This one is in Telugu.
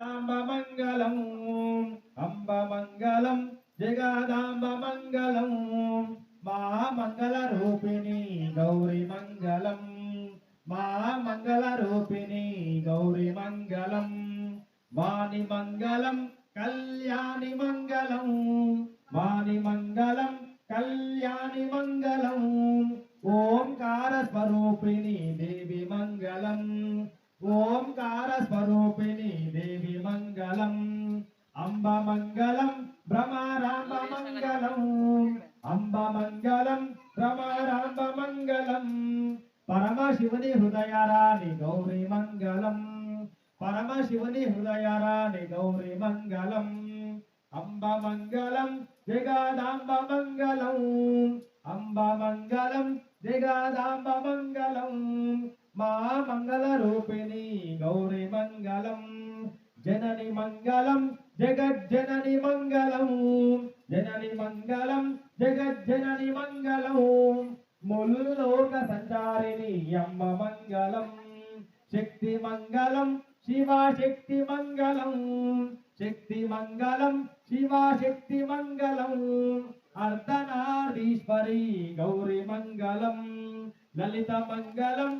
అంబ మంగళం అంబ మంగళం జగదాంబ మంగళం మా రూపిణి గౌరీ మంగళం మహామంగళ రూపిణి గౌరీ మంగళం వాణి మంగళం కళ్యాణి మంగళం వాణి మంగళం కళ్యాణి మంగళం ఓంకార స్వరూపిణి దేవి మంగళం ఓంకార స్వరూపిణి మంగళం భ్రమరాంబ మంగళం అంబ మంగళం భ్రమరాంబ మంగళం పరమశివుని హృదయరాణి గౌరీ మంగళం. పరమశివుని హృదయరాణి గౌరీ మంగళం. అంబ మంగళం జగదాంబ మంగళం అంబ మంగళం జగదాంబ మంగళం మా మంగళ రూపిణి గౌరీ మంగళం. జనని మంగళం జగజ్జనని మంగళం జనని మంగళం జగజ్జనని మంగళం. ముల్లోక సంచారిణి అమ్మ మంగళం శక్తి మంగళం శివశక్తి మంగళం శక్తి మంగళం శివశక్తి మంగళం. అర్ధనారీశ్వరి గౌరీ మంగళం లలిత మంగళం